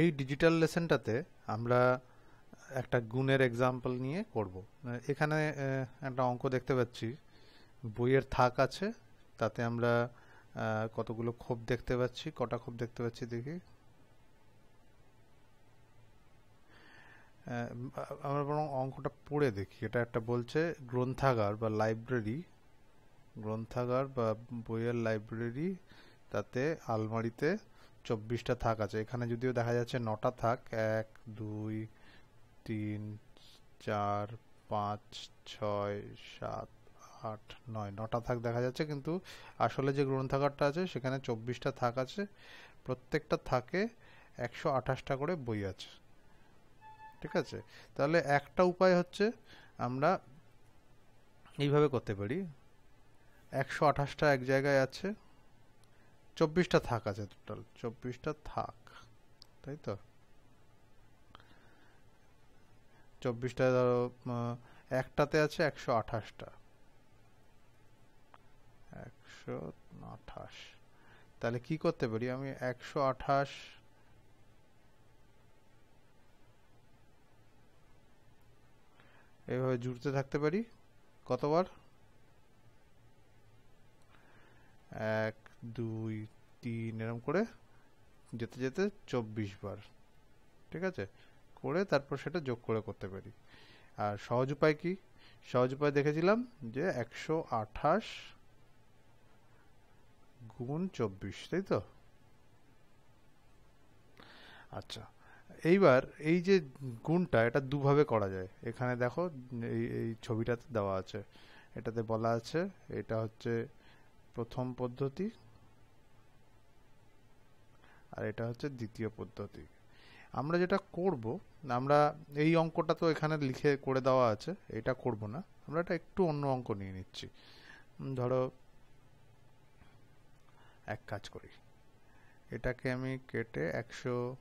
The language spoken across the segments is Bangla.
এই ডিজিটাল লেসনটাতে আমরা একটা গুণের এক্সাম্পল নিয়ে করব। এখানে একটা অঙ্ক দেখতে পাচ্ছি। বইয়ের থাক আছে, তাতে আমরা কতগুলো ক্ষোভ দেখতে পাচ্ছি, কটা ক্ষোভ দেখতে পাচ্ছি দেখি। আমরা বরং অঙ্কটা পড়ে দেখি। এটা একটা বলছে গ্রন্থাগার বা লাইব্রেরি গ্রন্থাগার বা বইয়ের লাইব্রেরি তাতে আলমারিতে চব্বিশটা থাক আছে। এখানে যদিও দেখা যাচ্ছে নটা থাক, এক, দুই, তিন, চার, পাঁচ, ছয়, সাত, আট, নয়, নটা থাক দেখা যাচ্ছে। কিন্তু আসলে যে গ্রন্থাগারটা আছে, সেখানে চব্বিশটা থাক আছে। প্রত্যেকটা থাকে একশো আঠাশটা করে বই আছে। ঠিক আছে? তাহলে একটা উপায় হচ্ছে আমরা এইভাবে করতে পারি। একশো আঠাশটা এক জায়গায় আছে। চব্বিশটা থাক আছে টোটাল চব্বিশটা থাক, তাই তো? চব্বিশটা ধরো একটাতে আছে একশো আঠাশটা। একশো আঠাশ। তাহলে কি করতে পারি আমি? একশো আঠাশ এইভাবে জুড়তে থাকতে পারি? কতবার? এক, দুই তিন এরকম করে যেতে যেতে চব্বিশ বার, ঠিক আছে? করে তারপর সেটা যোগ করে করতে পারি। আর সহজ উপায় কি? সহজ উপায় দেখেছিলাম যে একশো আঠাশ গুণ চব্বিশ, তাই তো? আচ্ছা এইবার এই যে গুণটা, এটা দুভাবে করা যায়। এখানে দেখো, এই এই ছবিটাতে দেওয়া আছে। এটাতে বলা আছে, এটা হচ্ছে প্রথম পদ্ধতি আর এটা হচ্ছে দ্বিতীয় পদ্ধতি। আমরা যেটা করব, আমরা এই অঙ্কটা তো এখানে লিখে করে দেওয়া আছে, এটা করব না। আমরা এটা একটু অন্য অঙ্ক নিয়ে নিচ্ছি। ধরো এক কাজ করি। এটাকে আমি কেটে একশো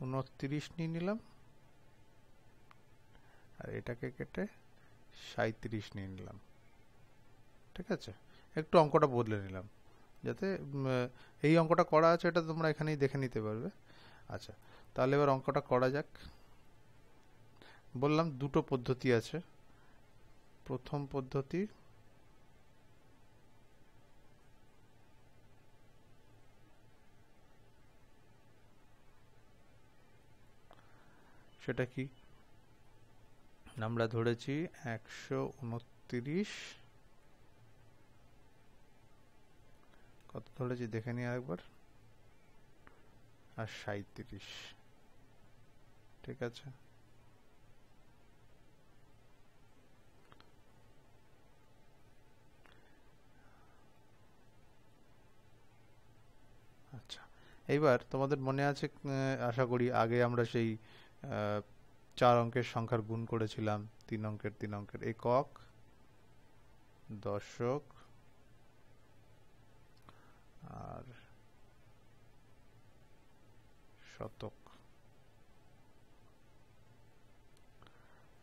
উনত্রিশ নিয়ে নিলাম। আর এটাকে কেটে সাঁত্রিশ নিয়ে নিলাম। ঠিক আছে? একটু অঙ্কটা বদলে নিলাম। যাতে এই অঙ্কটা করা আছে এটা তোমরা এখানেই দেখে নিতে পারবে। আচ্ছা তাহলে এবার অঙ্কটা করা যাক। বললাম দুটো পদ্ধতি আছে। প্রথম পদ্ধতি সেটা কি? আমরা ধরেছি একশো উনত্রিশ কত ধরেছি দেখে নিই আরেকবার। আর সাঁত্রিশ ঠিক আছে। আচ্ছা এইবার তোমাদের মনে আছে আশা করি আগে আমরা সেই চার অঙ্কের সংখ্যার গুণ করেছিলাম, তিন অঙ্কের তিন অঙ্কের একক, দশক আর শতক।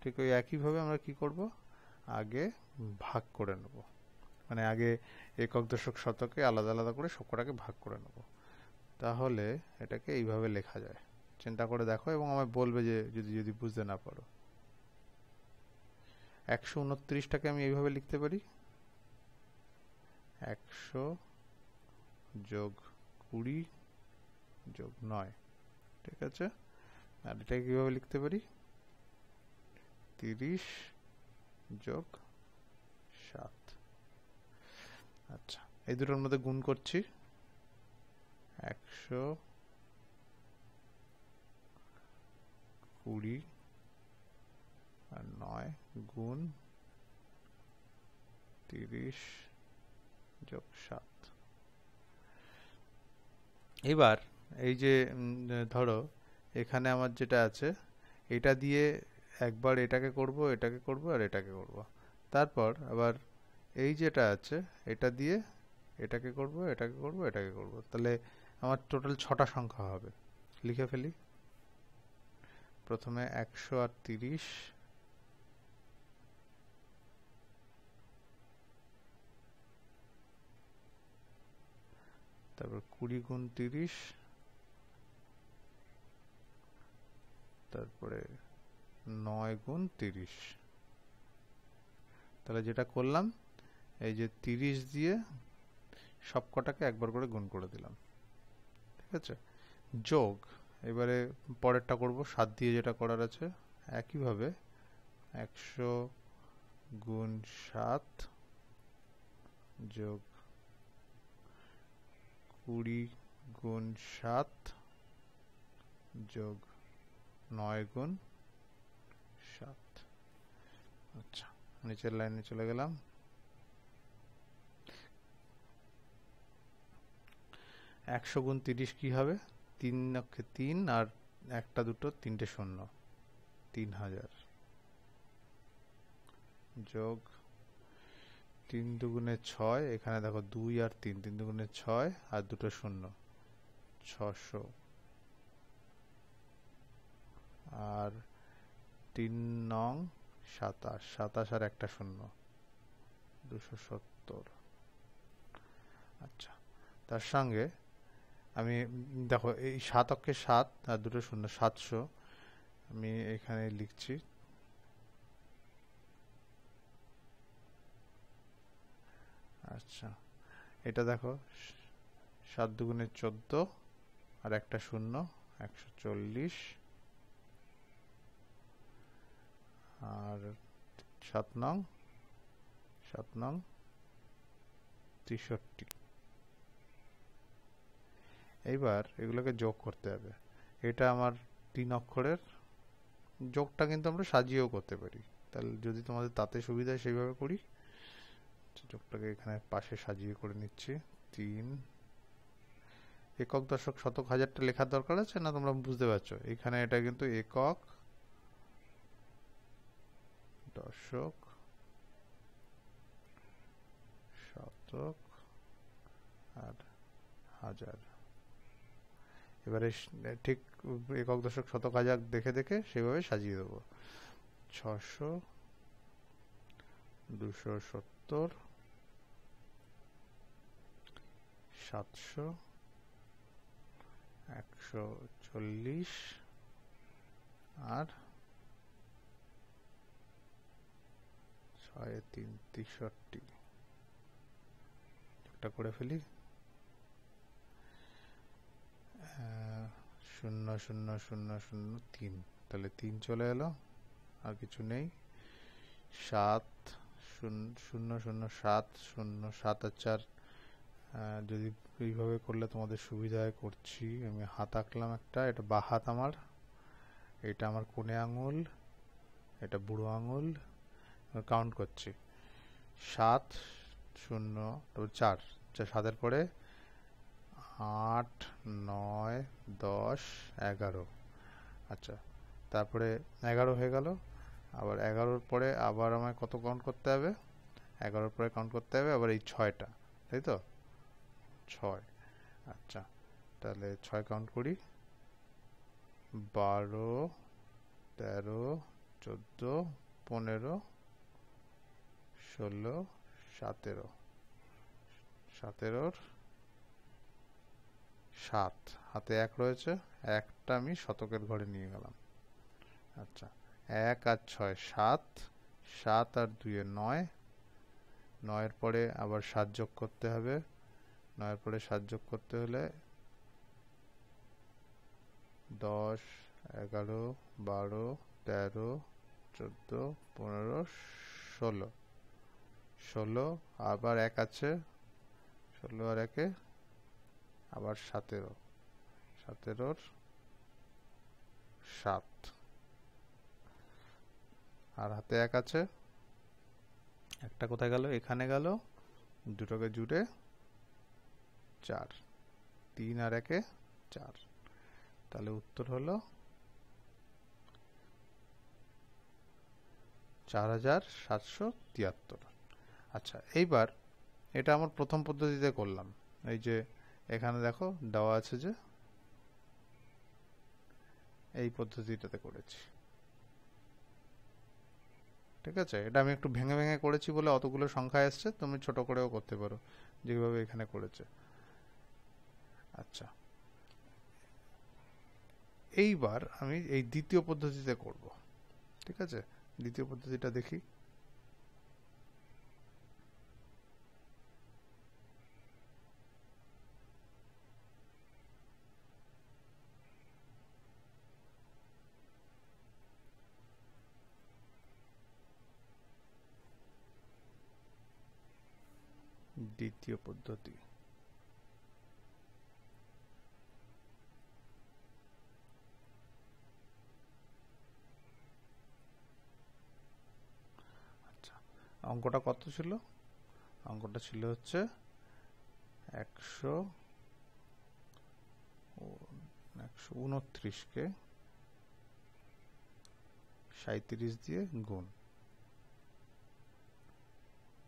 ঠিক ওই একইভাবে আমরা কি করব? আগে ভাগ করে নেব। মানে আগে একক, দশক, শতকে আলাদা আলাদা করে সবকটাকে ভাগ করে নেব। তাহলে এটাকে এইভাবে লেখা যায়। চিন্তা করে দেখো এবং আমায় বলবে যে যদি যদি বুঝতে না পারো। একশো উনত্রিশটাকে আমি এইভাবে লিখতে পারি? একশো যোগ কুড়ি, যোগ নয়। ঠিক আছে? আর এটাকে কীভাবে লিখতে পারি? তিরিশ যোগ সাত। আচ্ছা এই দুটোর মধ্যে গুণ করছি। একশো কুড়ি আর নয় গুণ তিরিশ যোগ সাত। এবার এই যে ধরো এখানে আমার যেটা আছে, এটা দিয়ে একবার এটাকে করব এটাকে করব আর এটাকে করব। তারপর আবার এই যেটা আছে, এটা দিয়ে এটাকে করব এটাকে করব এটাকে করব। তাহলে আমার টোটাল ছটা সংখ্যা হবে। লিখে ফেলি। প্রথমে একশো আর তিরিশ তারপর কুড়ি গুণ তিরিশ, তারপরে নয় গুণ তিরিশ। তাহলে যেটা করলাম, এই যে তিরিশ দিয়ে সব কটাকে একবার করে গুণ করে দিলাম। ঠিক আছে? যোগ, এবারে পরেরটা করব, সাত দিয়ে যেটা করার আছে, একইভাবে একশো গুণ সাত যোগ কুড়ি গুণ সাত যোগ নয় গুণ সাত। আচ্ছা নিচের লাইনে চলে গেলাম। একশো গুণ তিরিশ কী হবে? তিন লক্ষে তিন আর একটা দুটো তিনটে শূন্য। তিন হাজার যোগ তিন দুগুণে ছয়, এখানে দেখো দুই আর তিন তিন দুগুণে ছয় আর দুটো শূন্য, ছশো। আর তিন নং সাতাশ সাতাশ আর একটা শূন্য, দুশো সত্তর। আচ্ছা তার সঙ্গে আমি দেখো এই সাত অক্ষে সাত আর দুটো শূন্য, সাতশো, আমি এখানে লিখছি আচ্ছা। এটা দেখো, সাত দুগুণে চোদ্দ আর একটা শূন্য, একশো চল্লিশ। আর সাত নং সাত নং, তেষট্টি। এইবার এগুলোকে যোগ করতে হবে। এটা আমার তিন অক্ষরের, যোগটা কিন্তু আমরা সাজিয়েও করতে পারি। তাহলে যদি তোমাদের তাতে সুবিধা সেইভাবে করি। যোগটাকে এখানে পাশে সাজিয়ে করে নিচ্ছি। তিন। একক দশক শতক হাজারটা লেখার দরকার আছে না তোমরা বুঝতে পারছ? এখানে এটা কিন্তু একক দশক শতক আর হাজার। এবারে ঠিক একক দশক শতক হাজার দেখে দেখে সেভাবে সাজিয়ে দেবো। ছশো, দুশো সত্তর সাতশো, একশো চল্লিশ আর ছয় তিন তেষট্টি। একটা করে ফেলি। শূন্য শূন্য শূন্য শূন্য, তিন। তাহলে তিন চলে এলো, আর কিছু নেই। সাত শূন্য শূন্য, সাত শূন্য, সাত আর চার যদি এইভাবে করলে তোমাদের সুবিধায় করছি। আমি হাত আঁকলাম একটা, এটা বা হাত আমার, এটা আমার কোণে আঙুল, এটা বুড়ো আঙুল কাউন্ট করছি। সাত, শূন্য, তারপর চার সাতের পরে আট, নয়, দশ, এগারো। আচ্ছা তারপরে এগারো হয়ে গেল। আবার এগারোর পরে আবার আমায় কত কাউন্ট করতে হবে? এগারোর পরে কাউন্ট করতে হবে, আবার এই ছয়টা, তাই তো? ছয়। আচ্ছা তাহলে ছয় কাউন্ট করি। বারো, তেরো, চোদ্দ, পনেরো, ষোলো, সতেরো। সতেরোর সাত। হাতে এক রয়েছে, একটা আমি শতকের ঘরে নিয়ে গেলাম। আচ্ছা এক আর ছয় সাত সাত আর দুইয়ে নয়। নয়ের পরে আবার সাত যোগ করতে হবে। নয়ের পরে সাত যোগ করতে হলে দশ, এগারো, বারো, তেরো, চোদ্দ, পনেরো, ষোলো। ষোলো আবার এক আছে। ষোলো আর একে আবার সতেরো। সতেরোর সাত। আর হাতে এক আছে। একটা কোথায় গেল? এখানে গেল। দুটোকে জুড়ে চার। তিন আর একে চার। তাহলে উত্তর হলো চার হাজার সাতশো তিয়াত্তর। আচ্ছা এইবার এটা আমার প্রথম পদ্ধতিতে করলাম। এই যে এখানে দেখো দেওয়া আছে যে এই পদ্ধতিটাতে করেছি। ঠিক আছে? এটা আমি একটু ভেঙে ভেঙে করেছি বলে অতগুলো সংখ্যা এসছে, তুমি ছোট করেও করতে পারো, যেভাবে এখানে করেছে। আচ্ছা। এইবার আমি এই দ্বিতীয় পদ্ধতিতে করব। ঠিক আছে? দ্বিতীয় পদ্ধতিটা দেখি। দ্বিতীয় পদ্ধতি। অঙ্কটা কত ছিল? অঙ্কটা ছিল হচ্ছে একশো একশো উনত্রিশকে সাঁত্রিশ দিয়ে গুণ।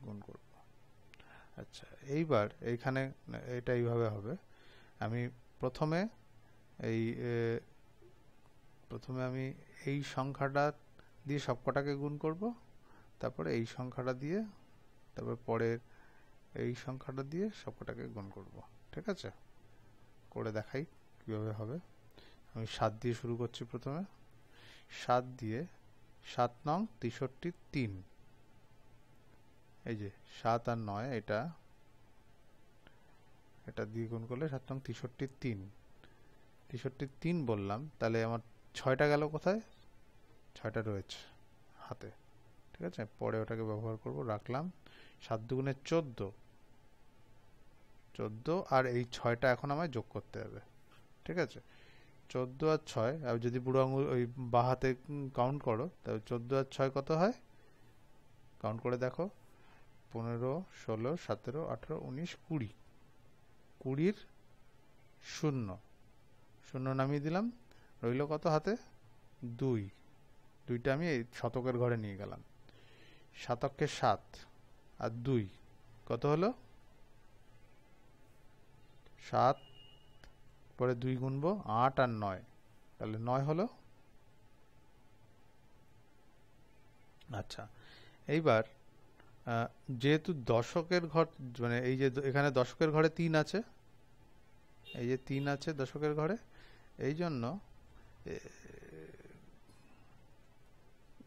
গুণ করব। আচ্ছা এইবার এইখানে এটা এইভাবে হবে। আমি প্রথমে এই প্রথমে আমি এই সংখ্যাটা দিয়ে সবকটাকে গুণ করব। তারপরে এই সংখ্যাটা দিয়ে, তারপর পরের এই সংখ্যাটা দিয়ে সবকটাকে গুণ করব। ঠিক আছে? করে দেখাই কীভাবে হবে। আমি সাত দিয়ে শুরু করছি প্রথমে। সাত দিয়ে সাত নং তেষট্টি তিন। এই যে সাত আর নয়, এটা এটা দিয়ে গুণ করলে সাত নং তেষট্টি তিন। তেষট্টি তিন বললাম, তাহলে আমার ছয়টা গেল কোথায়? ছয়টা রয়েছে হাতে। ঠিক আছে? পরে ওটাকে ব্যবহার করব, রাখলাম। সাত দুগুণে চোদ্দ। চোদ্দ আর এই ছয়টা এখন আমায় যোগ করতে হবে। ঠিক আছে? চোদ্দ আর ছয়, আর যদি বুড়ো আঙুল, ওই বা হাতে কাউন্ট করো, তাহলে চোদ্দ আর ছয় কত হয়? কাউন্ট করে দেখো। পনেরো, ষোলো, সতেরো, আঠেরো, উনিশ, কুড়ি। কুড়ির শূন্য। শূন্য নামিয়ে দিলাম। রইল কত হাতে? দুই। দুইটা আমি এই শতকের ঘরে নিয়ে গেলাম। শতককে সাত আর দুই, কত হলো? সাত পরে দুই গুনবো, আট আর নয়। তাহলে নয় হলো? আচ্ছা এইবার যেহেতু দশকের ঘর মানে এই যে এখানে দশকের ঘরে তিন আছে, এই যে তিন আছে দশকের ঘরে, এই জন্য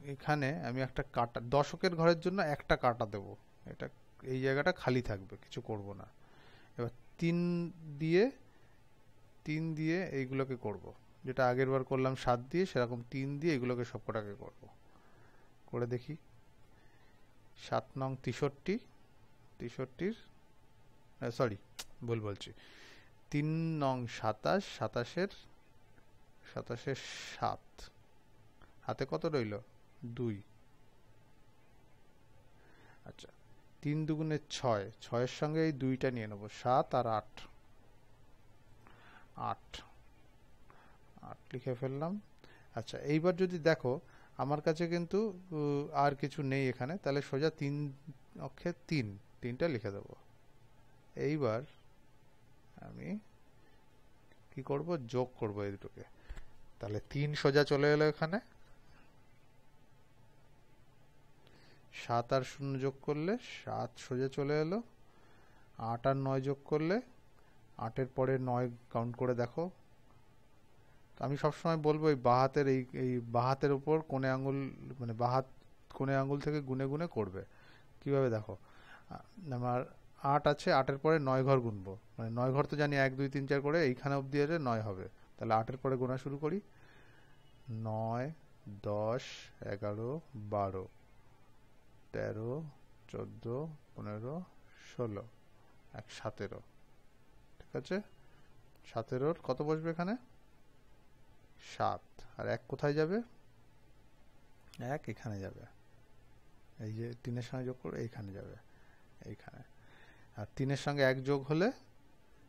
এখানে আমি একটা কাটা, দশকের ঘরের জন্য একটা কাটা দেব। এটা, এই জায়গাটা খালি থাকবে, কিছু করব না। এবার তিন দিয়ে তিন দিয়ে এইগুলোকে করব। যেটা আগের বার করলাম সাত দিয়ে, সেরকম তিন দিয়ে এগুলোকে সবকটাকে করব। করে দেখি। সাত নং তেষট্টি, তেষট্টির সরি ভুল বলছি। তিন নং সাতাশ, সাতাশের সাতাশের সাত। হাতে কত রইল? দুই। আচ্ছা তিন দুগুণে ছয়, ছয়ের সঙ্গে এই দুইটা নিয়ে নেব, সাত আর আট। আট। আট লিখে ফেললাম। আচ্ছা এইবার যদি দেখো, আমার কাছে কিন্তু আর কিছু নেই এখানে, তাহলে সোজা তিন অক্ষে তিন, তিনটা লিখে দেব। এইবার আমি কি করব? যোগ করব এই দুটোকে। তাহলে তিন সোজা চলে এলো এখানে। সাত আর শূন্য যোগ করলে সাত সোজা চলে এলো। আট আর নয় যোগ করলে আটের পরে নয় কাউন্ট করে দেখো। আমি সবসময় বলব এই বাহাতের এই এই বাহাতের উপর কোনে আঙুল মানে বাহাত কোনে আঙুল থেকে গুনে গুনে করবে। কীভাবে দেখো? আমার আট আছে, আটের পরে নয় ঘর গুনবো। মানে নয় ঘর তো জানি এক, দুই, তিন, চার করে এইখানে অবধি আছে, নয় হবে। তাহলে আটের পরে গোনা শুরু করি। নয়, দশ, এগারো, বারো। তেরো, চোদ্দ, পনেরো, ষোলো, এক সতেরো। ঠিক আছে? সতেরোর কত বসবে এখানে? সাত। আর এক কোথায় যাবে? এক এখানে যাবে। এই যে তিনের সঙ্গে যোগ করে এইখানে যাবে। এইখানে। আর তিনের সঙ্গে এক যোগ হলে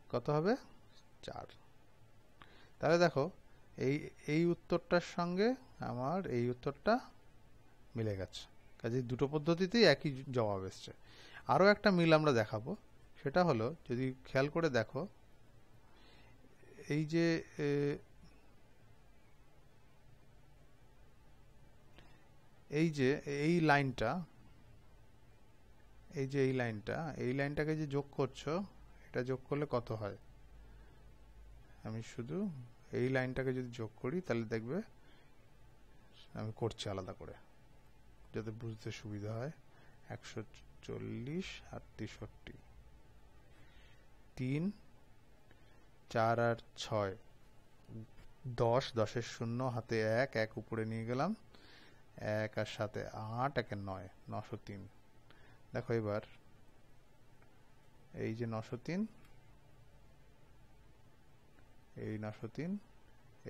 কত হবে? চার। তাহলে দেখো, এই এই উত্তরটার সঙ্গে আমার এই উত্তরটা মিলে গেছে। কাজে দুটো পদ্ধতিতেই একই জবাব এসছে। আরও একটা মিল আমরা দেখাবো। সেটা হলো, যদি খেয়াল করে দেখো, এই যে এই যে, এই লাইনটা, এই যে এই লাইনটা, এই লাইনটাকে যে যোগ করছ, এটা যোগ করলে কত হয়? আমি শুধু এই লাইনটাকে যদি যোগ করি, তাহলে দেখবে আমি করছি আলাদা করে। যাতে বুঝতে সুবিধা হয়। একশো চল্লিশ আর তেষট্টি তিন, চার আর ছয়। দশ, দশের শূন্য, হাতে এক এক উপরে নিয়ে গেলাম। এক আর সাথে আট, একে নয়, নশো তিন। দেখো এবার, এই যে নশো তিন, এই নশো তিন,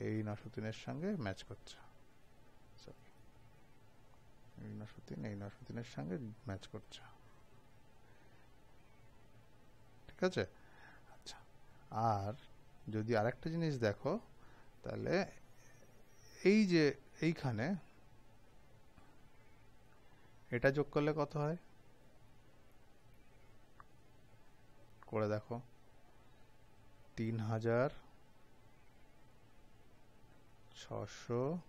এই নশো তিনের সঙ্গে ম্যাচ করছে. নশো তিন এই সঙ্গে ম্যাচ করছে। ঠিক আছে? আচ্ছা আর যদি আরেকটা জিনিস দেখো, তাহলে এই যে এইখানে এটা যোগ করলে কত হয়? করে দেখো। তিন হাজার ছশো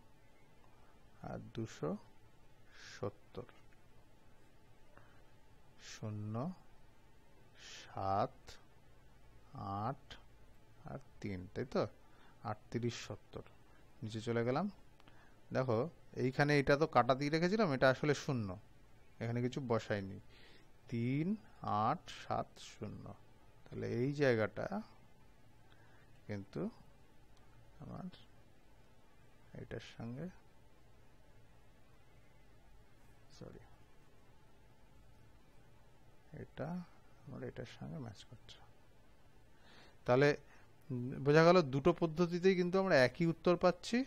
আর দুশো সত্তর। শূন্য, সাত, আট আর তিন, তাই তো? আটত্রিশ, সত্তর। নিচে চলে গেলাম। দেখো, এইখানে এটা তো কাটা দিয়ে রেখেছিলাম, এটা আসলে শূন্য। এখানে কিছু বসাইনি তিন, আট, সাত, শূন্য। তাহলে এই জায়গাটা কিন্তু আমার এটার সঙ্গে সরি। এটা আমার এটার সঙ্গে ম্যাচ করছে। তাহলে বোঝা গেল দুটো পদ্ধতিতেই কিন্তু আমরা একই উত্তর পাচ্ছি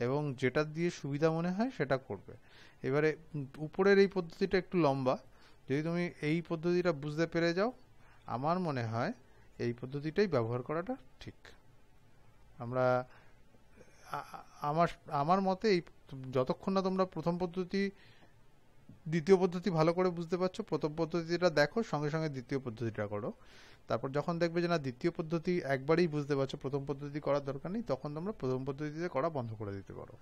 এবং যেটা দিয়ে সুবিধা মনে হয় সেটা করবে। এবারে উপরের এই পদ্ধতিটা একটু লম্বা। যদি তুমি এই পদ্ধতিটা বুঝতে পেরে যাও, আমার মনে হয় এই পদ্ধতিটাই ব্যবহার করাটা ঠিক। আমরা আমার আমার মতে এই যতক্ষণ না তোমরা প্রথম পদ্ধতি দ্বিতীয় পদ্ধতি ভালো করে বুঝতে পারছ, প্রথম পদ্ধতিটা দেখো, সঙ্গে সঙ্গে দ্বিতীয় পদ্ধতিটা করো। তারপর যখন দেখবে যে না, দ্বিতীয় পদ্ধতি একবারেই বুঝতে পারছ, প্রথম পদ্ধতি করার দরকার নেই, তখন তোমরা প্রথম পদ্ধতিতে করা বন্ধ করে দিতে পারো।